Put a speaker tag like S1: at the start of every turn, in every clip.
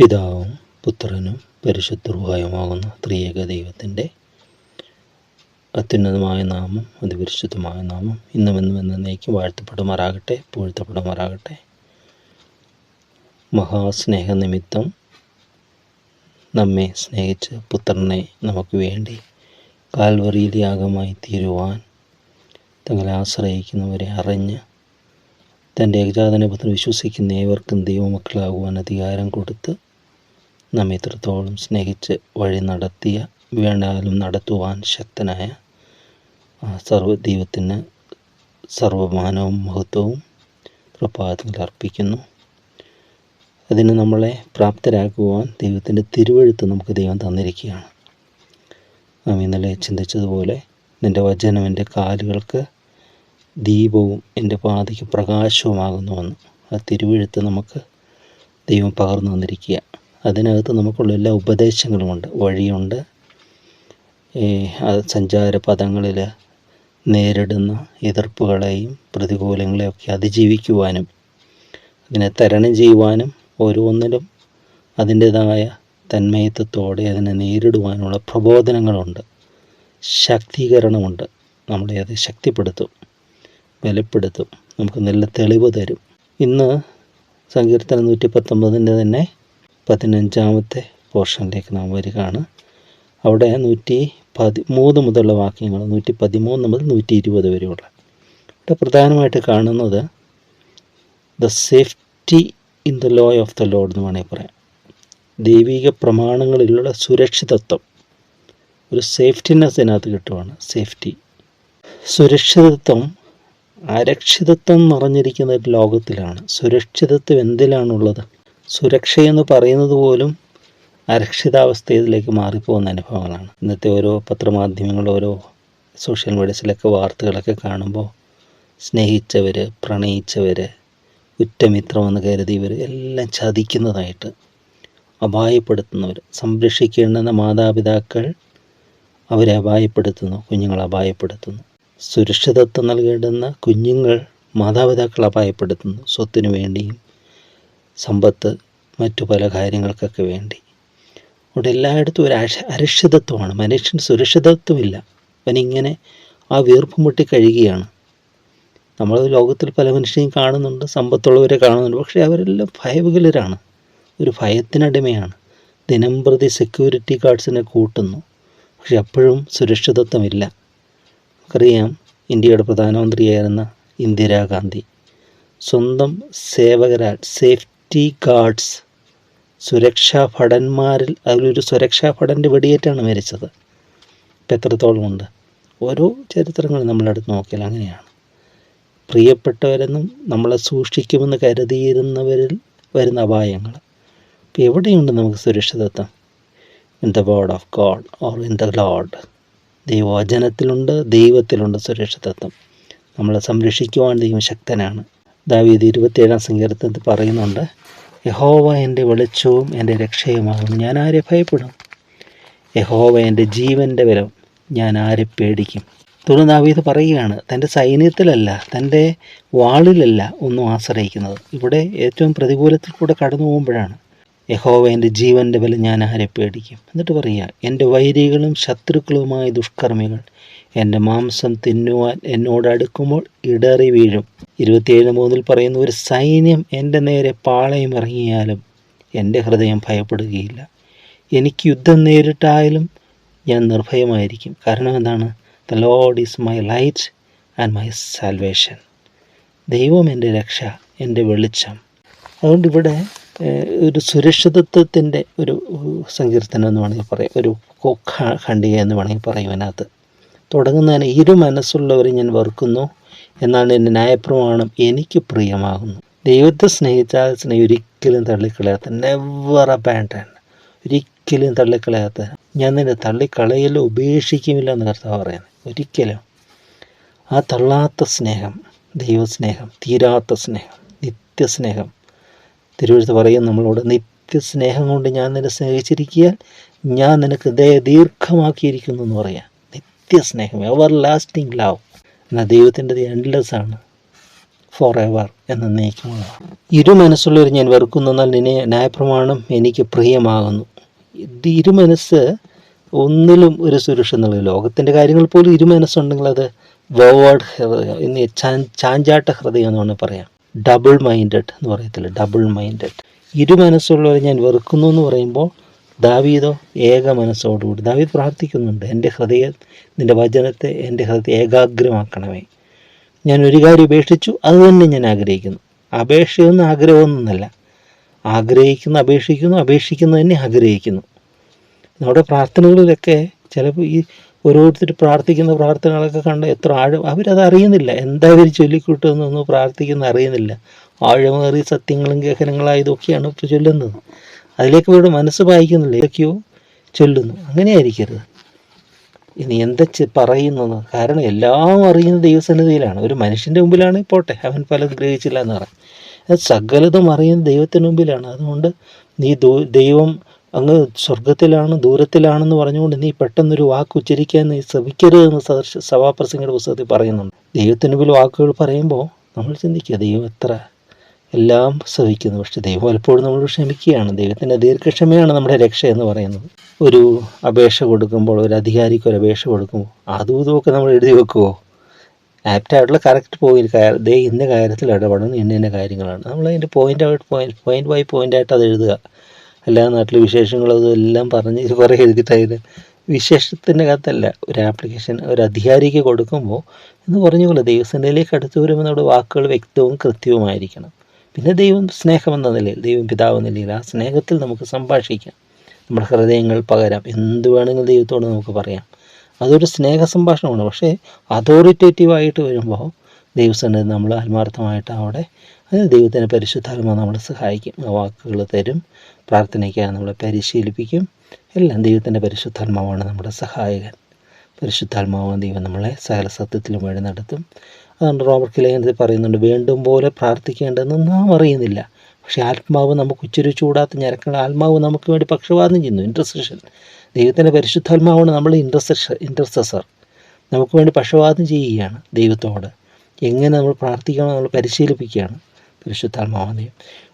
S1: പിതാവും പുത്രനും പരിശുദ്ധറുഹായുമാകുന്ന ത്രിയേക ദൈവത്തിന്റെ അത്യുന്നതമായ നാമം അതിപരിശുദ്ധമായ നാമം ഇന്നും എന്നും എന്നേക്ക് വാഴ്ത്തപ്പെടുമാറാകട്ടെ പൂഴ്ത്തപ്പെടുമാറാകട്ടെ. മഹാസ്നേഹനിമിത്തം നമ്മെ സ്നേഹിച്ച് പുത്രനെ നമുക്ക് വേണ്ടി കാൽവറിയിൽ യാഗമായി തീരുവാൻ തങ്ങളെ ആശ്രയിക്കുന്നവരെ അറിഞ്ഞ് തന്റെ ഏകജാതനെ പുത്രൻ വിശ്വസിക്കുന്ന ഏവർക്കും ദൈവമക്കളാകുവാൻ അധികാരം കൊടുത്ത് നമ്മെ എത്രത്തോളം സ്നേഹിച്ച് വഴി നടത്തിയ വേണ്ടാലും നടത്തുവാൻ ശക്തനായ സർവ ദൈവത്തിന് സർവമാനവും മഹത്വവും പ്രഭാതത്തിൽ അർപ്പിക്കുന്നു. അതിന് നമ്മളെ പ്രാപ്തരാക്കുവാൻ ദൈവത്തിന്റെ തിരുവഴുത്ത് നമുക്ക് ദൈവം തന്നിരിക്കുകയാണ്. നാം ഇന്നലെ ചിന്തിച്ചതുപോലെ നിന്റെ വചനം എന്റെ കാലുകൾക്ക് ദീപവും എന്റെ പാതയ്ക്ക് പ്രകാശവുമാകുന്നുവെന്ന് ആ തിരുവഴുത്ത് നമുക്ക് ദൈവം പകർന്നു തന്നിരിക്കുക അതിനകത്ത് നമുക്കുള്ള എല്ലാ ഉപദേശങ്ങളുമുണ്ട്. വഴിയുണ്ട്. ഈ സഞ്ചാര പദങ്ങളിൽ നേരിടുന്ന എതിർപ്പുകളെയും പ്രതികൂലങ്ങളെയും ഒക്കെ അതിജീവിക്കുവാനും അതിനെ തരണം ചെയ്യുവാനും ഓരോന്നിലും അതിന്റേതായ തന്മയത്വത്തോടെ അതിനെ നേരിടുവാനുള്ള പ്രബോധനങ്ങളുണ്ട്. ശാക്തീകരണമുണ്ട്. നമ്മളെ അത് ശക്തിപ്പെടുത്തും ബലപ്പെടുത്തും. നമുക്ക് നല്ല തെളിവ് തരും. ഇന്ന് സങ്കീർത്തനം നൂറ്റി പത്തൊമ്പതിന്റെ തന്നെ പതിനഞ്ചാമത്തെ പോർഷനിലേക്ക് നാം വരികയാണ്. അവിടെ നൂറ്റി പതിമൂന്ന് മുതലുള്ള വാക്യങ്ങൾ നൂറ്റി പതിമൂന്ന് മുതൽ നൂറ്റി ഇരുപത് വരെയുള്ള. ഇവിടെ പ്രധാനമായിട്ട് കാണുന്നത് the safety in the law of the Lord എന്ന് വേണമെങ്കിൽ പറയാം. ദൈവിക പ്രമാണങ്ങളിലുള്ള സുരക്ഷിതത്വം. ഒരു സേഫ്റ്റിനെസ് ഇതിനകത്ത് കിട്ടുവാണ്. സേഫ്റ്റി. സുരക്ഷിതത്വം അരക്ഷിതത്വം നിറഞ്ഞിരിക്കുന്ന ഒരു ലോകത്തിലാണ്. സുരക്ഷിതത്വം എന്തിലാണുള്ളത്? സുരക്ഷയെന്ന് പറയുന്നത് പോലും അരക്ഷിതാവസ്ഥയിലേക്ക് മാറിപ്പോകുന്ന അനുഭവങ്ങളാണ്. ഇന്നത്തെ ഓരോ പത്രമാധ്യമങ്ങൾ ഓരോ സോഷ്യൽ മീഡിയസിലൊക്കെ വാർത്തകളൊക്കെ കാണുമ്പോൾ സ്നേഹിച്ചവർ പ്രണയിച്ചവർ കരുതി ഇവർ എല്ലാം ചതിക്കുന്നതായിട്ട് അപായപ്പെടുത്തുന്നവർ സംരക്ഷിക്കേണ്ടുന്ന മാതാപിതാക്കൾ അവരെ അപായപ്പെടുത്തുന്നു കുഞ്ഞുങ്ങളെ അപായപ്പെടുത്തുന്നു. സുരക്ഷിതത്വം നൽകേണ്ടുന്ന കുഞ്ഞുങ്ങൾ മാതാപിതാക്കൾ അപായപ്പെടുത്തുന്നു. സ്വത്തിനു വേണ്ടിയും സമ്പത്ത് മറ്റു പല കാര്യങ്ങൾക്കൊക്കെ വേണ്ടി. അവിടെ എല്ലായിടത്തും ഒരു അരക്ഷിതത്വമാണ്. മനുഷ്യൻ സുരക്ഷിതത്വമില്ല. അവനിങ്ങനെ ആ വീർപ്പ് മുട്ടി കഴിയുകയാണ്. നമ്മൾ ലോകത്തിൽ പല മനുഷ്യരെയും കാണുന്നുണ്ട് സമ്പത്തുള്ളവരെ കാണുന്നുണ്ട്. പക്ഷേ അവരെല്ലാം ഭയവികലരാണ്. ഒരു ഭയത്തിനടിമയാണ്. ദിനം പ്രതി സെക്യൂരിറ്റി ഗാർഡ്സിനെ കൂട്ടുന്നു. പക്ഷെ അപ്പോഴും സുരക്ഷിതത്വമില്ല. നമുക്കറിയാം ഇന്ത്യയുടെ പ്രധാനമന്ത്രിയായിരുന്ന ഇന്ദിരാഗാന്ധി സ്വന്തം സേവകരാൽ സേഫ്റ്റി ഗാർഡ്സ് സുരക്ഷാ ഭടന്മാരിൽ അതിലൊരു സുരക്ഷാ ഭടന്റെ വെടിയേറ്റാണ് മരിച്ചത്. ഇപ്പം എത്രത്തോളം ഉണ്ട്? ഓരോ ചരിത്രങ്ങൾ നമ്മളെടുത്ത് നോക്കിയാൽ അങ്ങനെയാണ്. പ്രിയപ്പെട്ടവരെന്നും നമ്മളെ സൂക്ഷിക്കുമെന്ന് കരുതിയിരുന്നവരിൽ വരുന്ന അപായങ്ങൾ. ഇപ്പം എവിടെയുണ്ട് നമുക്ക് സുരക്ഷിതത്വം? In the word of God or in the Lord ദൈവവചനത്തിലുണ്ട് ദൈവത്തിലുണ്ട് സുരക്ഷിതത്വം. നമ്മളെ സംരക്ഷിക്കുവാൻ ദൈവം ശക്തനാണ് ദാവീദ് ഇരുപത്തിയേഴാം സങ്കീർത്തനത്തിൽ പറയുന്നുണ്ട് യഹോവ എന്റെ വെളിച്ചവും എന്റെ രക്ഷയുമാകുന്നു. ഞാൻ ആരെ ഭയപ്പെടും? യഹോവ എന്റെ ജീവന്റെ ബലം ഞാൻ ആരെ പേടിക്കും? തുടർന്ന് ദാവീദ് പറയുകയാണ് തന്റെ സൈന്യത്തിലല്ല തന്റെ വാളിലല്ല ഒന്നും ആശ്രയിക്കുന്നത്. ഇവിടെ ഏറ്റവും പ്രതികൂലത്തിൽ കൂടെ കടന്നു പോകുമ്പോഴാണ് യഹോവ എന്റെ ജീവന്റെ ബലം ഞാൻ ആരെ പേടിക്കും? എന്നിട്ട് പറയുക എന്റെ വൈരികളും ശത്രുക്കളുമായ ദുഷ്കർമ്മികൾ എന്റെ മാംസം തിന്നുവാൻ എന്നോട് അടുക്കുമ്പോൾ ഇടറി വീഴും. ഇരുപത്തിയേഴ് മൂന്നിൽ പറയുന്ന ഒരു സൈന്യം എന്റെ നേരെ പാളയം ഇറങ്ങിയാലും എന്റെ ഹൃദയം ഭയപ്പെടുകയില്ല. എനിക്ക് യുദ്ധം നേരിട്ടായാലും ഞാൻ നിർഭയമായിരിക്കും. കാരണം എന്താണ്? The Lord is my light and my salvation ദൈവം എന്റെ രക്ഷ എന്റെ വെളിച്ചം. അതുകൊണ്ട് ഇവിടെ ഒരു സുരക്ഷിതത്വത്തിന്റെ ഒരു സങ്കീർത്തനം എന്ന് വേണമെങ്കിൽ പറയാം. ഒരു ഖണ്ഡിക എന്ന് വേണമെങ്കിൽ പറയും അതിനകത്ത് തുടങ്ങുന്നതിന് ഇരു മനസ്സുള്ളവരെ ഞാൻ വെറുക്കുന്നു എന്നാണ് എന്റെ ന്യായപ്രമാണം എനിക്ക് പ്രിയമാകുന്നു. ദൈവത്തെ സ്നേഹിച്ചാൽ സ്നേഹം ഒരിക്കലും തള്ളിക്കളയാത്ത നെവർ അബാൻഡൻ ഒരിക്കലും തള്ളിക്കളയാത്ത. ഞാൻ നിന്നെ തള്ളിക്കളയില്ല ഉപേക്ഷിക്കുമില്ല എന്ന് കർത്താവ് പറയുന്നത് ഒരിക്കലും. ആ തള്ളാത്ത സ്നേഹം ദൈവസ്നേഹം തീരാത്ത സ്നേഹം നിത്യസ്നേഹം. തിരുവഴുത്ത് പറയും നമ്മളോട് നിത്യസ്നേഹം കൊണ്ട് ഞാൻ നിന്നെ സ്നേഹിച്ചിരിക്കാൻ ഞാൻ നിനക്ക് ദയ ദീർഘമാക്കിയിരിക്കുന്നു എന്ന് പറയാം. നിത്യസ്നേഹം എവർ ലാസ്റ്റിംഗ് ലവ് എന്നാൽ ദൈവത്തിന്റെ എൻഡ്ലെസ് ആണ്. ഫോർ എവർ എന്നേക്കുമുള്ളതാണ് ഇരു മനസ്സുള്ളവർ ഞാൻ എന്നാൽ നിന്നെ ന്യായപ്രമാണം എനിക്ക് പ്രിയമാകുന്നു. ഇത് ഇരുമനസ്സ് ഒന്നിലും ഒരു സുരക്ഷ എന്നുള്ളത് ലോകത്തിന്റെ കാര്യങ്ങൾ പോലും ഇരുമനസ്സുണ്ടെങ്കിൽ അത് വേവേഡ് ഹൃദയം എന്നീ ചാഞ്ചാട്ട ഹൃദയം എന്ന് വേണമെങ്കിൽ പറയാം. ഡബിൾ മൈൻഡഡ് എന്ന് പറയത്തില്ല. ഡബിൾ മൈൻഡഡ് ഇരു മനസ്സുള്ളവരെ ഞാൻ വെറുക്കുന്നു എന്ന് പറയുമ്പോൾ ദാവീദോ ഏക മനസ്സോടുകൂടി. ദാവീദ് പ്രാർത്ഥിക്കുന്നുണ്ട് എന്റെ ഹൃദയം നിന്റെ വചനത്തെ എന്റെ ഹൃദയത്തെ ഏകാഗ്രമാക്കണമേ. ഞാൻ ഒരു കാര്യം ഉപേക്ഷിച്ചു അതുതന്നെ ഞാൻ ആഗ്രഹിക്കുന്നു. അപേക്ഷയൊന്നും ആഗ്രഹമൊന്നുമല്ല. ആഗ്രഹിക്കുന്നു അപേക്ഷിക്കുന്നു അപേക്ഷിക്കുന്നു തന്നെ ആഗ്രഹിക്കുന്നു. നമ്മുടെ പ്രാർത്ഥനകളിലൊക്കെ ചിലപ്പോൾ ഈ ഓരോരുത്തർ പ്രാർത്ഥിക്കുന്ന പ്രാർത്ഥനകളൊക്കെ കണ്ട് എത്ര ആഴം അവരത് അറിയുന്നില്ല. എന്താ അവർ ചൊല്ലിക്കൂട്ടുമെന്നൊന്നും പ്രാർത്ഥിക്കുന്ന അറിയുന്നില്ല. ആഴമേറിയ സത്യങ്ങളും ഗഹനങ്ങളായതൊക്കെയാണ് ഇപ്പോൾ ചൊല്ലുന്നത്. അതിലേക്ക് ഇവരുടെ മനസ്സ് വായിക്കുന്നില്ല. ഇതൊക്കെയോ ചൊല്ലുന്നു. അങ്ങനെയായിരിക്കരുത്. ഇനി എന്താ പറയുന്നു കാരണം എല്ലാം അറിയുന്ന ദൈവസന്നിധിയിലാണ്. ഒരു മനുഷ്യന്റെ മുമ്പിലാണ് പോട്ടെ. അവൻ പലതും ഗ്രഹിച്ചില്ല എന്ന് പറയാം. അത് സകലതും അറിയുന്ന ദൈവത്തിന് മുമ്പിലാണ്. അതുകൊണ്ട് നീ ദൈവം അങ്ങ് സ്വർഗത്തിലാണ് ദൂരത്തിലാണെന്ന് പറഞ്ഞുകൊണ്ട് നീ പെട്ടെന്നൊരു വാക്ക് ഉച്ചരിക്കാൻ നീ ശ്രമിക്കരുതെന്ന് സദർശ സഭാപ്രസംഗയുടെ പുസ്തകത്തിൽ പറയുന്നുണ്ട്. ദൈവത്തിന് മുമ്പിൽ വാക്കുകൾ പറയുമ്പോൾ നമ്മൾ ചിന്തിക്കുക ദൈവം എത്ര എല്ലാം സഹിക്കുന്നു പക്ഷേ ദൈവം പലപ്പോഴും നമ്മൾ ക്ഷമിക്കുകയാണ്. ദൈവത്തിന്റെ ദീർഘക്ഷമയാണ് നമ്മുടെ രക്ഷ എന്ന് പറയുന്നത്. ഒരു അപേക്ഷ കൊടുക്കുമ്പോൾ ഒരു അധികാരിക്ക് ഒരു അപേക്ഷ കൊടുക്കുമ്പോൾ അതും ഇതുമൊക്കെ നമ്മൾ എഴുതി വെക്കുമോ ആപ്റ്റായിട്ടുള്ള കറക്റ്റ് പോയിന്റ് ദേ ഇന്ന കാര്യത്തിൽ ഇടപെടുന്നു ഇന്ന ഇന്ന കാര്യങ്ങളാണ്. നമ്മൾ അതിന്റെ പോയിന്റ് ആയിട്ട് പോയിന്റ് പോയിന്റ് ബൈ പോയിന്റ് ആയിട്ട് അത് എഴുതുക. എല്ലാ നാട്ടിലെ വിശേഷങ്ങളും അതെല്ലാം പറഞ്ഞ് കുറേ എഴുതിയിട്ട് അതിന് വിശേഷത്തിന്റെ അകത്തല്ല. ഒരു ആപ്ലിക്കേഷൻ ഒരു അധികാരിക്ക് കൊടുക്കുമ്പോൾ എന്ന് പറഞ്ഞ പോലെ ദൈവസേനയിലേക്ക് അടുത്ത് വരുമ്പോൾ നമ്മുടെ വാക്കുകൾ വ്യക്തവും കൃത്യവുമായിരിക്കണം. പിന്നെ ദൈവം സ്നേഹമെന്ന നിലയിൽ ദൈവം പിതാവ് എന്ന നിലയിൽ ആ സ്നേഹത്തിൽ നമുക്ക് സംഭാഷിക്കാം. നമ്മുടെ ഹൃദയങ്ങൾ പകരാം. എന്ത് വേണമെങ്കിലും ദൈവത്തോട് നമുക്ക് പറയാം. അതൊരു സ്നേഹ സംഭാഷണമാണ്. പക്ഷേ അതോറിറ്റേറ്റീവായിട്ട് വരുമ്പോൾ ദൈവസന്നിധി നമ്മൾ ആത്മാർത്ഥമായിട്ട് അവിടെ അതിന് ദൈവത്തിന്റെ പരിശുദ്ധാത്മാവ് നമ്മളെ സഹായിക്കും. ആ വാക്കുകൾ തരും പ്രാർത്ഥനയ്ക്കായി നമ്മളെ പരിശീലിപ്പിക്കും. എല്ലാം ദൈവത്തിന്റെ പരിശുദ്ധാത്മാവാണ് നമ്മുടെ സഹായകൻ. പരിശുദ്ധാത്മാവാണ് ദൈവം നമ്മളെ സകല സത്യത്തിലും വഴി നടത്തും. അതുകൊണ്ട് റോബർട്ട് കിലേനത്തിൽ പറയുന്നുണ്ട് വേണ്ടും പോലെ പ്രാർത്ഥിക്കേണ്ടതെന്ന് നാം അറിയുന്നില്ല. പക്ഷേ ആത്മാവ് നമുക്ക് ഉച്ചരിച്ചുകൂടാത്ത ഞരക്കണ ആത്മാവ് നമുക്ക് വേണ്ടി പക്ഷപാതം ചെയ്യുന്നു. ഇന്റർസെഷൻ ദൈവത്തിന്റെ പരിശുദ്ധാത്മാവാണ് നമ്മൾ ഇന്റർസെഷൻ ഇന്റർസെസർ നമുക്ക് വേണ്ടി പക്ഷപാതം ചെയ്യുകയാണ് ദൈവത്തോട്. എങ്ങനെ നമ്മൾ പ്രാർത്ഥിക്കണം നമ്മൾ പരിശീലിപ്പിക്കുകയാണ്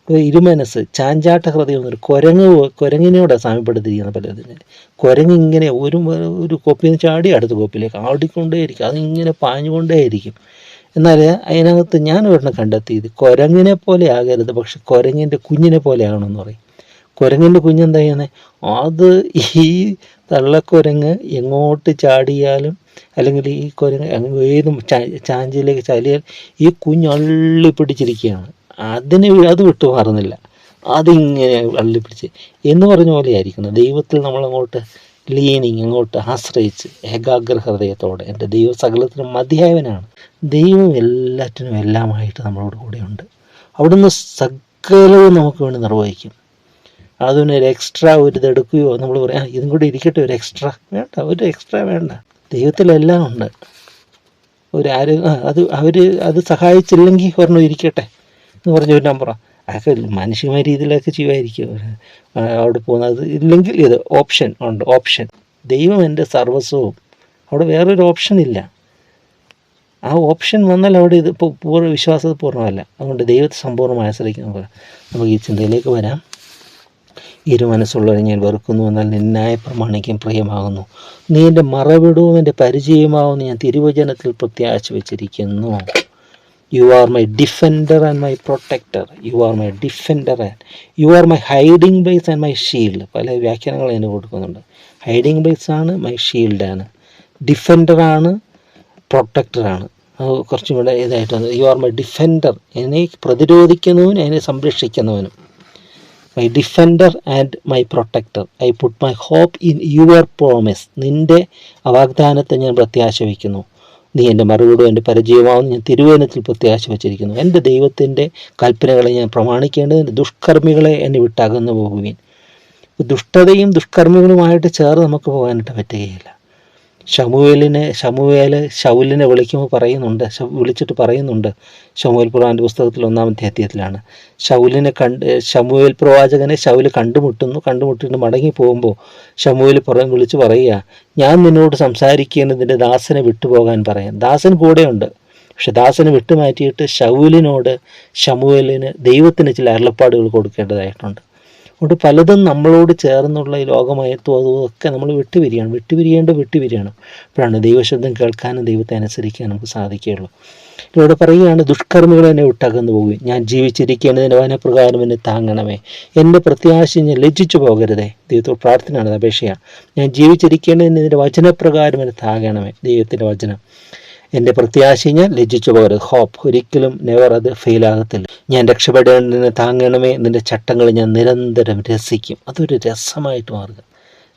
S1: ഇപ്പോൾ ഇരുമനസ് ചാഞ്ചാട്ട ഹൃദയം എന്നൊരു കുരങ്ങ് കുരങ്ങിനോടെ സാമ്യപ്പെടുത്തിയിരിക്കുന്ന പലതിന്. കുരങ്ങ് ഇങ്ങനെ ഒരു ഒരു കോപ്പിയിൽ നിന്ന് ചാടി അടുത്ത കോപ്പിലേക്ക് ആടിക്കൊണ്ടേയിരിക്കും. അതിങ്ങനെ പാഞ്ഞുകൊണ്ടേയിരിക്കും. എന്നാൽ അതിനകത്ത് ഞാൻ ഒരെണ്ണം കണ്ടെത്തിയത് കുരങ്ങിനെ പോലെ ആകരുത് പക്ഷെ കുരങ്ങിന്റെ കുഞ്ഞിനെ പോലെ ആകണമെന്ന് പറയും. കുരങ്ങിന്റെ കുഞ്ഞെന്താ ചെയ്യുന്നത് അത് ഈ തള്ളക്കുരങ്ങ് എങ്ങോട്ട് ചാടിയാലും അല്ലെങ്കിൽ ഈ കുരങ്ങ് അങ്ങനെ ഏതും ചാഞ്ചിലേക്ക് ചാലിയാൽ ഈ കുഞ്ഞ് അള്ളി പിടിച്ചിരിക്കുകയാണ്. അതിന് അത് വിട്ടു മാറുന്നില്ല. അതിങ്ങനെ അള്ളിപ്പിടിച്ച് എന്ന് പറഞ്ഞ പോലെ ആയിരിക്കണം. ദൈവത്തിൽ നമ്മളങ്ങോട്ട് ലീനിങ് അങ്ങോട്ട് ആശ്രയിച്ച് ഏകാഗ്ര ഹൃദയത്തോടെ എന്റെ ദൈവ സകലത്തിനും മതിയായവനാണ്. ദൈവം എല്ലാറ്റിനും എല്ലാമായിട്ട് നമ്മളോട് കൂടെയുണ്ട്. അവിടുന്ന് സകലവും നമുക്ക് വേണ്ടി നിർവഹിക്കും. അതിന് ഒരു എക്സ്ട്രാ ഒരു ഇതെടുക്കുകയോ നമ്മൾ പറയാം "ആ, ഇതും കൂടി ഇരിക്കട്ടെ ഒരു എക്സ്ട്രാ വേണ്ട ഒരു എക്സ്ട്രാ വേണ്ട. ദൈവത്തിലെല്ലാം ഉണ്ട്. ഒരു ആര് അത് അവർ അത് സഹായിച്ചില്ലെങ്കിൽ ഒരെണ്ണം ഇരിക്കട്ടെ എന്ന് പറഞ്ഞ ഒരു നമ്പറാണ് അതൊക്കെ മാനുഷികമായ രീതിയിലൊക്കെ ചെയ്യുമായിരിക്കും അവിടെ പോകുന്നത്. ഇല്ലെങ്കിൽ ഇത് ഓപ്ഷൻ ഉണ്ട് ഓപ്ഷൻ. ദൈവം എന്റെ സർവസ്വവും. അവിടെ വേറൊരു ഓപ്ഷൻ ഇല്ല. ആ ഓപ്ഷൻ വന്നാൽ അവിടെ ഇത് പൂർണ വിശ്വാസത പൂർണമല്ല. അതുകൊണ്ട് ദൈവത്തെ സമ്പൂർണമായി ആശ്രയിക്കുന്ന നമുക്ക് ഈ ചിന്തയിലേക്ക് വരാം. ഇരു മനസ്സുള്ളവരെ ഞാൻ വെറുക്കുന്നു എന്നാൽ നിന്നായ പ്രമാണിക്കും പ്രിയമാകുന്നു. നീ എന്റെ മറവിടവും എന്റെ പരിചയമാവുമെന്ന് ഞാൻ തിരുവചനത്തിൽ പ്രത്യാശ വെച്ചിരിക്കുന്നു. You are my defender and my protector you are my defender and you are my hiding place and my shield പല വ്യാഖ്യാനങ്ങൾ അതിന് കൊടുക്കുന്നുണ്ട്. ഹൈഡിങ് ബൈസ് ആണ് മൈ ഷീൽഡാണ് ഡിഫെൻഡറാണ് പ്രൊട്ടക്ടറാണ് കുറച്ചും കൂടെ ഇതായിട്ട് യു ആർ മൈ ഡിഫെൻഡർ എന്നെ പ്രതിരോധിക്കുന്നവനും എന്നെ സംരക്ഷിക്കുന്നവനും. My defender and my protector I put my hope in your promise നിന്റെ വാഗ്ദാനത്തെ ഞാൻ പ്രത്യാശ വയ്ക്കുന്നു നീ എന്റെ മറുപടിയോ എന്റെ പരിചയമാവുന്ന ഞാൻ തിരുവേനത്തിൽ പ്രത്യാശ വച്ചിരിക്കുന്നു. എന്റെ ദൈവത്തിന്റെ കൽപ്പനകളെ ഞാൻ പ്രമാണിക്കേണ്ടതിന് ദുഷ്കർമ്മികളെ എന്നെ വിട്ടകന്നു പോകുവീൻ ദുഷ്ടതയും ദുഷ്കർമ്മികളുമായിട്ട് ചേർന്ന് നമുക്ക് പോകാനായിട്ട് പറ്റുകയില്ല. ശമുവേലിനെ ഷമുവേൽ ഷൗലിനെ വിളിക്കുമ്പോൾ പറയുന്നുണ്ട്. വിളിച്ചിട്ട് പറയുന്നുണ്ട്. ഷമുവേൽ പ്രവാന്റെ പുസ്തകത്തിൽ ഒന്നാം അധ്യായത്തിലാണ്. ഷൗലിനെ കണ്ട് ഷമുവേൽ പ്രവാചകനെ ഷൗൽ കണ്ടുമുട്ടുന്നു. കണ്ടുമുട്ടിട്ട് മടങ്ങി പോകുമ്പോൾ ഷമുവേൽ പുറം വിളിച്ച് പറയുക ഞാൻ നിന്നോട് സംസാരിക്കേണ്ടതിന്റെ ദാസനെ വിട്ടുപോകാൻ പറയാം. ദാസൻ കൂടെയുണ്ട്. പക്ഷെ ദാസനെ വിട്ടുമാറ്റിയിട്ട് ഷൗലിനോട് ഷമുവേലിന് ദൈവത്തിന് ചില അരുളപ്പാടുകൾ കൊടുക്കേണ്ടതായിട്ടുണ്ട്. അതുകൊണ്ട് പലതും നമ്മളോട് ചേർന്നുള്ള ഈ ലോകമയത്വം അതും ഒക്കെ നമ്മൾ വിട്ടുപിരിയാണ്. വിട്ടുപിരിയേണ്ട വിട്ടുപിരിയാണ്. അപ്പോഴാണ് ദൈവശബ്ദം കേൾക്കാനും ദൈവത്തെ അനുസരിക്കാനും നമുക്ക് സാധിക്കുകയുള്ളൂ. ഇവിടെ പറയുകയാണ് ദുഷ്കർമ്മികൾ എന്നെ വിട്ടകന്നു പോകുകയും ഞാൻ ജീവിച്ചിരിക്കേണ്ടതിന്റെ വനപ്രകാരം എന്നെ താങ്ങണമേ. എന്റെ പ്രത്യാശ ഞാൻ ലജ്ജിച്ചു പോകരുതേ. ദൈവത്തോട് പ്രാർത്ഥനയാണ് അപേക്ഷയാണ്. ഞാൻ ജീവിച്ചിരിക്കേണ്ടതിന്റെ വചനപ്രകാരം എന്നെ താങ്ങണമേ. ദൈവത്തിന്റെ വചനം. എന്റെ പ്രത്യാശ ഞാൻ ലജ്ജിച്ചു പോകരുത് ഹോപ്പ് ഒരിക്കലും നെവർ അത് ഫെയിലാകത്തില്ല ഞാൻ രക്ഷപ്പെടേണ്ടതിനെ താങ്ങണമേ നിന്റെ ചട്ടങ്ങൾ ഞാൻ നിരന്തരം രസിക്കും. അതൊരു രസമായിട്ട് മാറുക.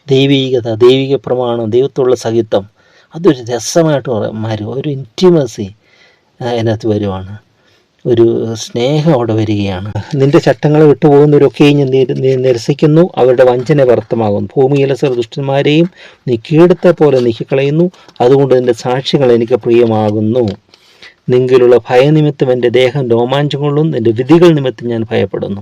S1: ദൈവികത ദൈവിക പ്രമാണം ദൈവത്തോടുള്ള സഹിത്വം അതൊരു രസമായിട്ട് മാറുക. ഒരു ഇന്റിമസി അതിനകത്ത് വരുവാണ്. ഒരു സ്നേഹം അവിടെ വരികയാണ്. നിന്റെ ചട്ടങ്ങളെ വിട്ടുപോകുന്നവരൊക്കെയും ഞാൻ നിരസിക്കുന്നു. അവരുടെ വഞ്ചന വ്യർത്ഥമാകുന്നു. ഭൂമിയിലെ ചില ദുഷ്ടന്മാരെയും നീ കീടത്തെ പോലെ നീക്കിക്കളയുന്നു. അതുകൊണ്ട് നിന്റെ സാക്ഷികൾ എനിക്ക് പ്രിയമാകുന്നു. നിങ്കിലുള്ള ഭയനിമിത്തം എന്റെ ദേഹം രോമാഞ്ചം കൊള്ളും. എന്റെ വിധികൾ നിമിത്തം ഞാൻ ഭയപ്പെടുന്നു.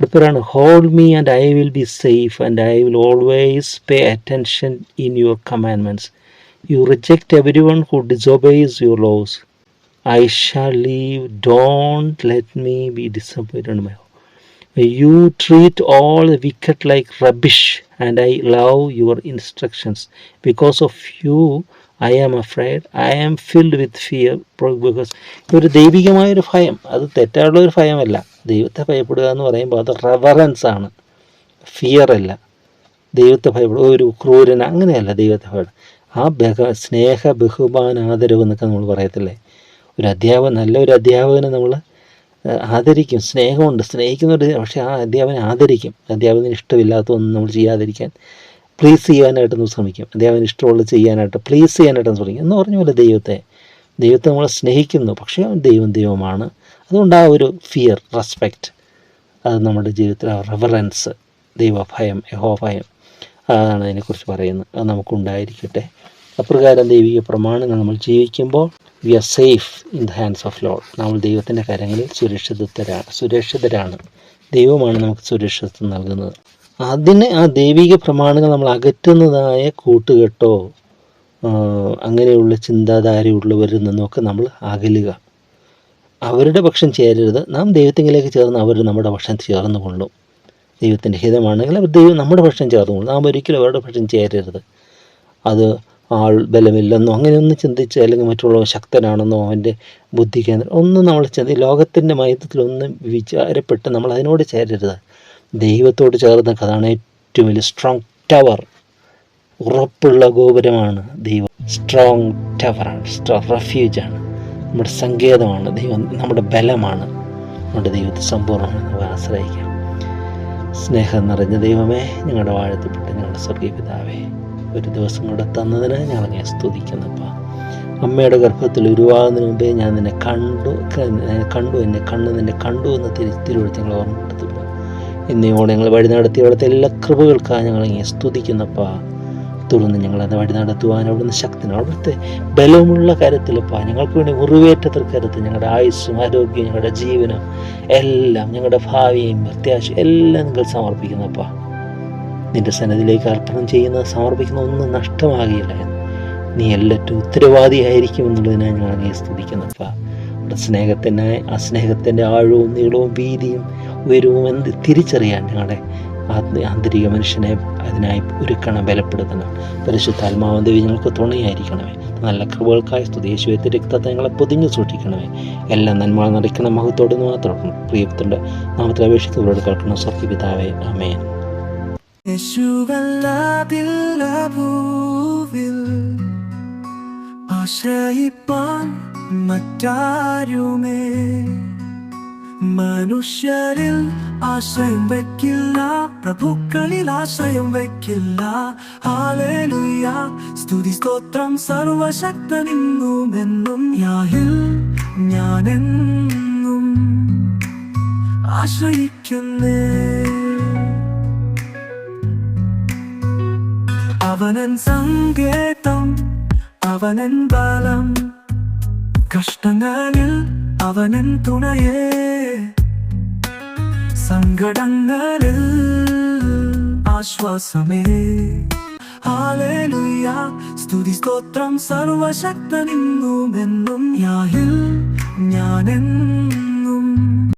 S1: ഇപ്പോഴാണ് hold me and I will be safe and I will always pay attention in your commandments you reject every one who disobeys your laws I shall leave. Don't let me be disappointed in my hope. You treat all the wicked like rubbish, and I love your instructions. Because I am afraid. I am filled with fear. Because ഒരു ദൈവികമായൊരു ഭയം അത് തെറ്റായുള്ള ഒരു ഭയമല്ല ദൈവത്തെ ഭയപ്പെടുക എന്ന് പറയുമ്പോൾ അത് reverence ആണ് ഫിയർ അല്ല ദൈവത്തെ ഭയപ്പെടുക ഒരു ക്രൂരൻ അങ്ങനെയല്ല ദൈവത്തെ ഭയപ്പെടുക ആ ബഹ സ്നേഹ ബഹുമാന ആദരവ് എന്നൊക്കെ നമ്മൾ പറയത്തില്ലേ ഒരു അധ്യാപകൻ നല്ലൊരു അധ്യാപകനെ നമ്മൾ ആദരിക്കും. സ്നേഹമുണ്ട്. സ്നേഹിക്കുന്ന ഒരു പക്ഷേ ആ അധ്യാപകനെ ആദരിക്കും. അധ്യാപകന് ഇഷ്ടമില്ലാത്തതൊന്നും നമ്മൾ ചെയ്യാതിരിക്കാൻ പ്ലീസ് ചെയ്യാനായിട്ട് നമ്മൾ ശ്രമിക്കും. അധ്യാപകന് ഇഷ്ടമുള്ളത് ചെയ്യാനായിട്ട് പ്ലീസ് ചെയ്യാനായിട്ട് ശ്രമിക്കും എന്ന് പറഞ്ഞ പോലെ ദൈവത്തെ ദൈവത്തെ നമ്മൾ സ്നേഹിക്കുന്നു. പക്ഷേ ദൈവം ദൈവമാണ്. അതുകൊണ്ട് ആ ഒരു ഫിയർ റെസ്പെക്റ്റ് അത് നമ്മുടെ ജീവിതത്തിൽ ആ റെവറൻസ് ദൈവഭയം യഹോഭയം അതാണ് അതിനെക്കുറിച്ച് പറയുന്നത്. അത് നമുക്കുണ്ടായിരിക്കട്ടെ. അപ്രകാരം ദൈവിക പ്രമാണങ്ങൾ നമ്മൾ ജീവിക്കുമ്പോൾ we are safe in the hands of Lord നമ്മൾ ദൈവത്തിന്റെ കരങ്ങളിൽ സുരക്ഷിതരാണ് സുരക്ഷിതരാണ്. ദൈവമാണ് നമുക്ക് സുരക്ഷിതത്വം നൽകുന്നത്. അതിന് ആ ദൈവിക പ്രമാണങ്ങൾ നമ്മൾ അകറ്റുന്നതായ കൂട്ടുകെട്ടോ അങ്ങനെയുള്ള ചിന്താധാരയുള്ളവരിൽ നിന്നൊക്കെ നമ്മൾ അകലുക. അവരുടെ പക്ഷം ചേരരുത്. നാം ദൈവത്തിങ്കിലേക്ക് ചേർന്ന് അവർ നമ്മുടെ പക്ഷം ചേർന്ന് കൊള്ളും. ദൈവത്തിന്റെ ഹിതമാണെങ്കിൽ അവർ ദൈവം നമ്മുടെ പക്ഷം ചേർന്നു കൊള്ളും. നാം ഒരിക്കലും അവരുടെ പക്ഷം ചേരരുത്. അത് ആൾ ബലമില്ലെന്നോ അങ്ങനെയൊന്നും ചിന്തിച്ച് അല്ലെങ്കിൽ മറ്റുള്ളവർ ശക്തനാണെന്നോ അവന്റെ ബുദ്ധി കേന്ദ്രം. ഒന്നും നമ്മൾ ചിന്തി ലോകത്തിന്റെ മയത്തിലൊന്നും വിചാരപ്പെട്ട് നമ്മൾ അതിനോട് ചേരരുത്. ദൈവത്തോട് ചേർന്ന കഥാണ് ഏറ്റവും വലിയ സ്ട്രോങ് ടവർ ഉറപ്പുള്ള ഗോപുരമാണ് ദൈവം. സ്ട്രോങ് ടവറാണ് സ്ട്രോങ് റെഫ്യൂജാണ് നമ്മുടെ സങ്കേതമാണ്. ദൈവം നമ്മുടെ ബലമാണ്. നമ്മുടെ ദൈവത്തെ സമ്പൂർണമായി നമുക്ക് ആശ്രയിക്കാം. സ്നേഹം നിറഞ്ഞ ദൈവമേ ഞങ്ങളുടെ വാഴ്ത്തപ്പെട്ട് ഞങ്ങളുടെ സ്വർഗീയ പിതാവേ ഒരു ദിവസം കൂടെ തന്നതിന് ഞാൻ സ്തുതിക്കുന്നപ്പാ. അമ്മയുടെ ഗർഭത്തിൽ ഉരുവാകുന്നതിന് മുമ്പേ ഞാൻ നിന്നെ കണ്ടു കണ്ടു എന്നെ കണ്ടു നിന്നെ കണ്ടു എന്ന് തിരി തിരുവഴുത്ത് ഞങ്ങൾ ഓർമ്മപ്പെടുത്തുമ്പോൾ ഇന്നയോടെ ഞങ്ങൾ വഴി നടത്തിയ അവിടുത്തെ എല്ലാ കൃപകൾക്കാണ് ഞങ്ങൾ ഇങ്ങനെ സ്തുതിക്കുന്നപ്പാ. തുടർന്ന് ഞങ്ങളത് വഴി നടത്തുവാൻ അവിടുന്ന് ശക്തി അവിടുത്തെ ബലമുള്ള കരത്തിലപ്പാ. ഞങ്ങൾക്ക് വേണ്ടി മുറിവേറ്റ കരുത്ത് ഞങ്ങളുടെ ആയുസ്സും ആരോഗ്യവും ഞങ്ങളുടെ ജീവനും എല്ലാം ഞങ്ങളുടെ ഭാവിയും പ്രത്യാശയും എല്ലാം നിങ്ങൾ സമർപ്പിക്കുന്നപ്പാ. നിന്റെ സന്നദ്ധിയിലേക്ക് അർപ്പണം ചെയ്യുന്ന സമർപ്പിക്കുന്ന ഒന്നും നഷ്ടമാകില്ല നീ എല്ലാറ്റും ഉത്തരവാദിയായിരിക്കും എന്നുള്ളതിനായി ഞങ്ങൾ നീ സ്തുതിക്കുന്നപ്പാ അവിടെ സ്നേഹത്തിനായി ആ സ്നേഹത്തിന്റെ ആഴവും നീളവും വീതിയും ഉയരവും എന്ത് തിരിച്ചറിയാൻ ഞങ്ങളുടെ ആന്തരിക മനുഷ്യനെ അതിനായി ഒരുക്കണം ബലപ്പെടുത്തണം. പരിശുദ്ധാത്മാവൻ ദേവി ഞങ്ങൾക്ക് തുണയായിരിക്കണമേ. നല്ല കൃപകൾക്കായി സ്തുതേശുവത്തെ രക്തത്തെ ഞങ്ങളെ പൊതിഞ്ഞു സൂക്ഷിക്കണമേ. എല്ലാം നന്മ നടക്കുന്ന മഹത്തോട് മാത്രം. പ്രിയത്തിന്റെ നാമത്തിൽ അപേക്ഷിച്ചവരോട് കേൾക്കണം സത്യപിതാവേ പിതാവേ അമേൻ
S2: യേശുവല്ലാതില്ല ആശ്രയിപ്പാൻ മറ്റാരുമേ? മനുഷ്യരിൽ ആശ്രയം വയ്ക്കില്ല പ്രഭുക്കളിൽ ആശ്രയം വയ്ക്കില്ല. ആലേലുയ സ്തുതി സ്തോത്രം സർവശക്ത നിന്നുമെന്നും യാഹിൽ ഞാനെന്നും ആശ്രയിക്കുന്നേ. അവനൻ സങ്കേതം അവനൻ ബലം. കഷ്ടങ്ങളിൽ അവനൻ തുണയേ. സങ്കടങ്ങളിൽ ആശ്വാസമേ. ഹാലേലുയ സ്തുതി സ്തോത്രം സർവശക്തനിന്നും എന്നും യാഹിൽ ഞാനെന്നും.